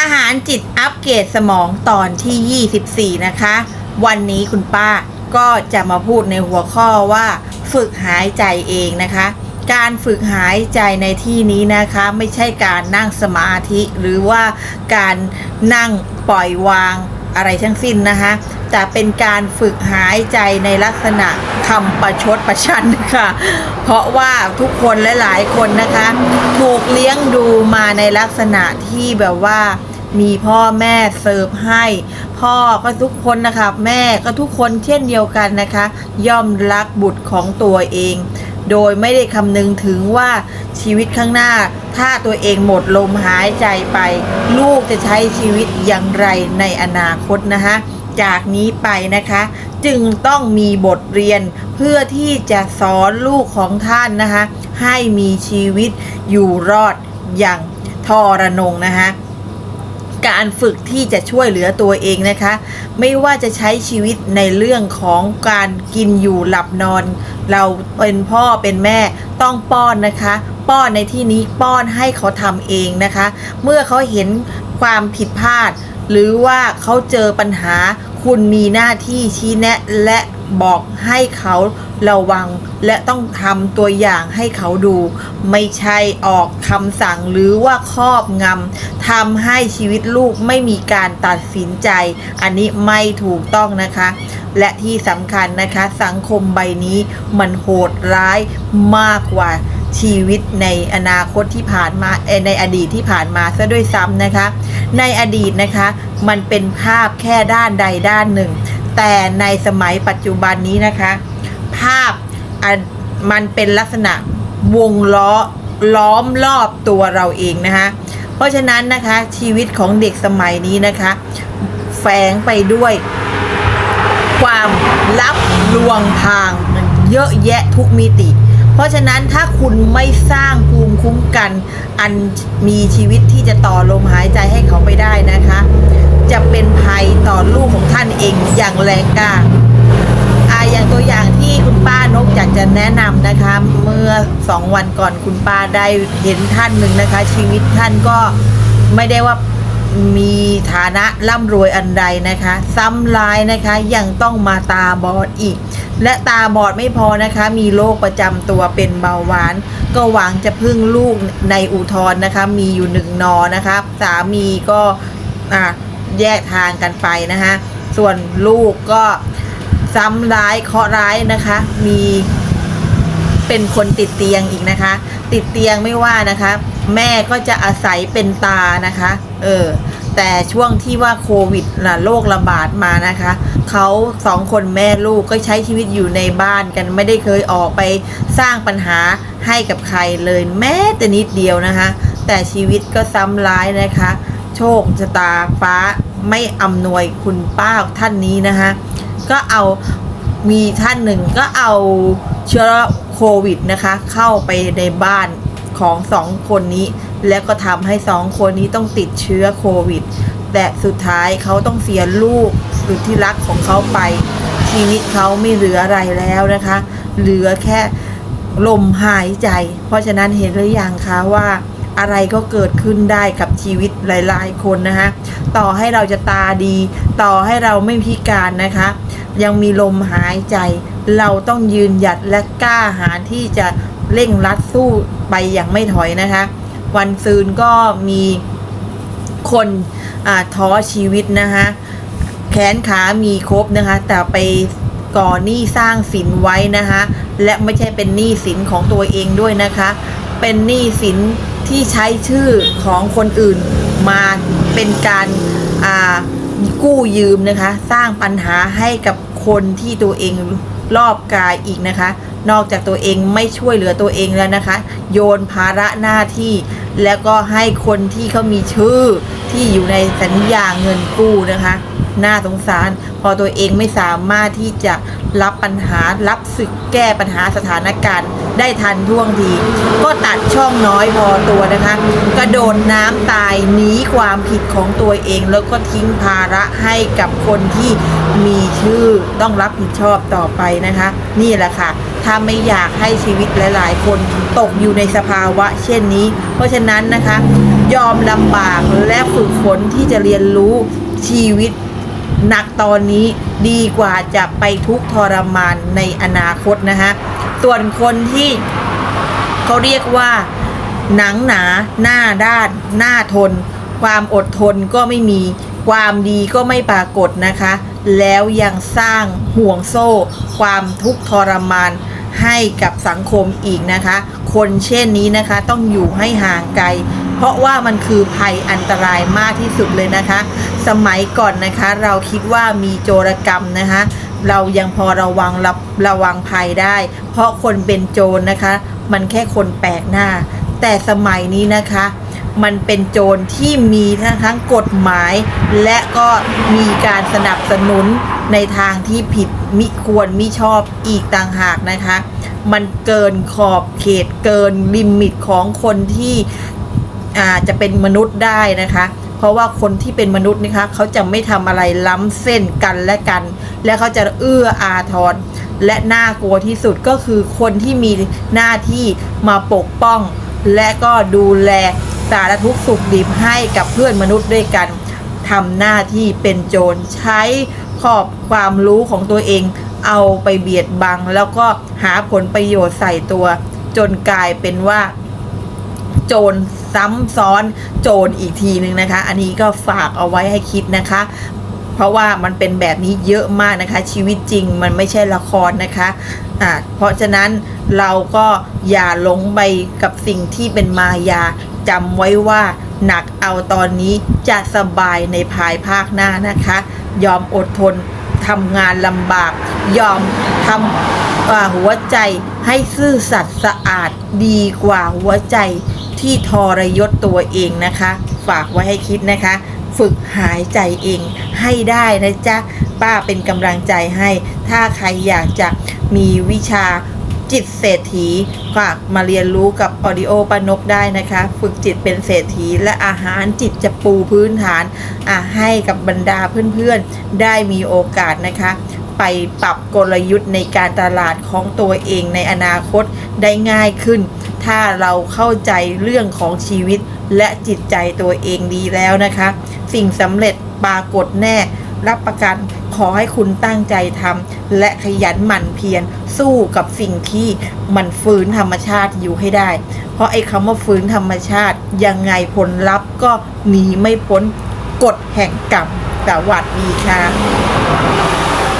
อาหารจิตอัปเกรดสมองตอนที่ 24 นะคะ วันนี้คุณป้าก็จะมาพูดในหัวข้อว่า ฝึกหายใจเองนะคะ การฝึกหายใจในที่นี้นะคะ ไม่ใช่การนั่งสมาธิหรือว่าการนั่งปล่อยวางอะไรทั้งสิ้นนะคะ แต่เป็นการฝึกหายใจในลักษณะคำประชดประชันค่ะ เพราะว่าทุกคนหลาย ๆ คนนะคะ ถูกเลี้ยงดูมาในลักษณะที่แบบว่า มีพ่อแม่เสิร์ฟให้ พ่อก็ทุกคนนะคะ แม่ก็ทุกคนเช่นเดียวกันนะคะ ย่อมรักบุตรของตัวเอง โดยไม่ได้คำนึงถึงว่าชีวิตข้างหน้า ถ้าตัวเองหมดลมหายใจไป ลูกจะใช้ชีวิตอย่างไรในอนาคตนะคะจากนี้ไปนะคะ จึงต้องมีบทเรียนเพื่อที่จะสอนลูกของท่านนะคะ ให้มีชีวิตอยู่รอดอย่างทรนงนะคะ การฝึกที่จะช่วยเหลือตัวเองนะคะ ไม่ว่าจะใช้ชีวิตในเรื่องของการกินอยู่หลับนอน เราเป็นพ่อเป็นแม่ต้องป้อนนะคะ ป้อนในที่นี้ป้อนให้เขาทำเองนะคะ เมื่อเขาเห็นความผิดพลาด หรือว่าเขาเจอปัญหา คุณมีหน้าที่ชี้แนะและบอกให้เขาระวังและต้องทำตัวอย่างให้เขาดู ไม่ใช่ออกคำสั่งหรือว่าครอบงำทำให้ชีวิตลูกไม่มีการตัดสินใจ อันนี้ไม่ถูกต้องนะคะ และที่สำคัญนะคะ สังคมใบนี้มันโหดร้ายมากกว่า ชีวิตในอนาคตที่ผ่านมาในอดีตที่ผ่านมาซะด้วยซ้ำนะคะ ในอดีตนะคะ มันเป็นภาพแค่ด้านใดด้านหนึ่ง แต่ในสมัยปัจจุบันนี้นะคะ ภาพมันเป็นลักษณะวงล้อล้อมรอบตัวเราเองนะคะ เพราะฉะนั้นนะคะชีวิตของเด็กสมัยนี้นะคะ แฝงไปด้วย ความลับลวงทางเยอะแยะทุกมิติ ราะฉะนั้นถ้าคุณไม่สร้างภูมิคุ้มกัน อันมีชีวิตที่จะต่อลมหายใจให้เขาไปได้นะคะ จะเป็นภัยต่อลูกของท่านเองอย่างแรงกล้าอ่าอย่างตัวอย่างที่คุณป้านกอยากจะแนะนำนะคะ เมื่อสองวันก่อนคุณป้าได้เห็นท่านหนึ่งนะคะ ชีวิตท่านก็ไม่ได้ว่ามีฐานะร่ำรวยอันใดนะคะ ซ้ำร้ายนะคะยังต้องมาตาบอดอีก และตาบอดไม่พอนะคะ มีโรคประจำตัวเป็นเบาหวาน ก็หวังจะพึ่งลูกในอุทธร์นะคะ มีอยู่หนึ่งนอนะคะสามีก็แยกทางกันไปนะคะส่วนลูกก็ซ้ำร้ายเคาะร้ายนะคะ มีเป็นคนติดเตียงอีกนะคะ ติดเตียงไม่ว่านะคะ แม่ก็จะอาศัยเป็นตานะคะ เออ แต่ช่วงที่ว่าโควิดนะโรคระบาดมานะคะเขาสองคนแม่ลูกก็ใช้ชีวิตอยู่ในบ้านกันไม่ได้เคยออกไปสร้างปัญหาให้กับใครเลยแม้แต่นิดเดียวนะคะ แต่ชีวิตก็ซ้ำร้ายนะคะ โชคชะตาฟ้าไม่อำนวยคุณป้าท่านนี้นะคะก็เอามีท่านหนึ่งก็เอาเชื้อโควิดนะคะ เข้าไปในบ้าน ของสองคนนี้ แล้วก็ทำให้สองคนนี้ต้องติดเชื้อโควิด แต่สุดท้ายเขาต้องเสียลูกสุดที่รักของเขาไป ชีวิตเขาไม่เหลืออะไรแล้วนะคะ เหลือแค่ลมหายใจ เพราะฉะนั้นเห็นหรือยังคะว่าอะไรก็เกิดขึ้นได้กับชีวิตหลาย ๆ คนนะคะ ต่อให้เราจะตาดี ต่อให้เราไม่พิการนะคะ ยังมีลมหายใจ เราต้องยืนหยัดและกล้าหาญที่จะ เร่งรัดสู้ไปอย่างไม่ถอยนะคะ วันซืนก็มีคนท้อชีวิตนะคะแขนขามีครบนะคะ แต่ไปก่อหนี้สร้างสินไว้นะคะ และไม่ใช่เป็นหนี้สินของตัวเองด้วยนะคะ เป็นหนี้สินที่ใช้ชื่อของคนอื่นมาเป็นการกู้ยืมนะคะ สร้างปัญหาให้กับคนที่ตัวเองรอบกายอีกนะคะ นอกจากตัวเองไม่ช่วยเหลือตัวเองแล้วนะคะ โยนภาระหน้าที่ แล้วก็ให้คนที่เขามีชื่อที่อยู่ในสัญญาเงินกู้นะคะน่าสงสาร พอตัวเองไม่สามารถที่จะรับปัญหารับศึกแก้ปัญหาสถานการณ์ ได้ทันท่วงที ก็ตัดช่องน้อยพอตัวนะคะ กระโดดน้ำตายหนีความผิดของตัวเอง แล้วก็ทิ้งภาระให้กับคนที่มีชื่อต้องรับผิดชอบต่อไปนะคะ นี่แหละค่ะ้าไม่อยากให้ชีวิตหลาย ๆ คนตกอยู่ในสภาวะ เช่นนี้ เพราะฉะนั้นนะคะ ยอมลำบากและฝึกฝนที่จะเรียนรู้ชีวิตหนักตอนนี้ดีกว่าจะไปทุกทรมานในอนาคตนะฮะส่วนคนที่เขาเรียกว่าหนังหนา หน้าด้าน หน้าทน ความอดทนก็ไม่มี ความดีก็ไม่ปรากฏนะคะ แล้วยังสร้างห่วงโซ่ ความทุกข์ทรมาน ให้กับสังคมอีกนะคะ คนเช่นนี้นะคะต้องอยู่ให้ห่างไกล เพราะว่ามันคือภัยอันตรายมากที่สุดเลยนะคะ สมัยก่อนนะคะ เราคิดว่ามีโจรกรรมนะคะ เรายังพอระวังรับระวังภัยได้ เพราะคนเป็นโจรนะคะ มันแค่คนแปลกหน้า แต่สมัยนี้นะคะ มันเป็นโจรที่มีทั้งทั้งกฎหมาย และก็มีการสนับสนุนในทางที่ผิดมิควรมิชอบอีกต่างหากนะคะ มันเกินขอบเขตเกินลิมิตของคนที่อาจจะเป็นมนุษย์ได้นะคะ เพราะว่าคนที่เป็นมนุษย์นะคะเขาจะไม่ทำอะไรล้ำเส้นกันและกัน และเขาจะเอื้ออาทรและน่ากลัวที่สุดก็คือคนที่มีหน้าที่มาปกป้อง และก็ดูแล สารทุกสุขดิบให้กับเพื่อนมนุษย์ด้วยกันทำหน้าที่เป็นโจรใช้ขอบความรู้ของตัวเอง เอาไปเบียดบัง แล้วก็หาผลประโยชน์ใส่ตัว จนกลายเป็นว่า โจรซ้ำซ้อนโจรอีกทีหนึ่งนะคะ อันนี้ก็ฝากเอาไว้ให้คิดนะคะ เพราะว่ามันเป็นแบบนี้เยอะมากนะคะ ชีวิตจริงมันไม่ใช่ละครนะคะอ่าเพราะฉะนั้นเราก็อย่าหลงไปกับสิ่งที่เป็นมายา จำไว้ว่าหนักเอาตอนนี้จะสบายในภายภาคหน้านะคะ ยอมอดทนทำงานลำบาก ยอมทำอ่าหัวใจให้ซื่อสัตย์สะอาดดีกว่าหัวใจที่ทรยศตัวเองนะคะ ฝากไว้ให้คิดนะคะ ฝึกหายใจเองให้ได้นะจ๊ะ ป้าเป็นกำลังใจให้ ถ้าใครอยากจะมีวิชา จิตเศรษฐีฝากมาเรียนรู้กับออดิโอปานกได้นะคะ ฝึกจิตเป็นเศรษฐีและอาหารจิตจะปูพื้นฐานอะให้กับบรรดาเพื่อนๆ ได้มีโอกาสนะคะ ไปปรับกลยุทธ์ในการตลาดของตัวเองในอนาคตได้ง่ายขึ้น ถ้าเราเข้าใจเรื่องของชีวิตและจิตใจตัวเองดีแล้วนะคะ สิ่งสำเร็จปรากฏแน่ รับประกันขอให้คุณตั้งใจทำและขยันหมั่นเพียรสู้กับสิ่งที่มันฟื้นธรรมชาติอยู่ให้ได้ เพราะไอ้คำว่าฟื้นธรรมชาติ ยังไงผลลัพธ์ก็หนีไม่พ้นกฎแห่งกรรมสวัสดีค่ะ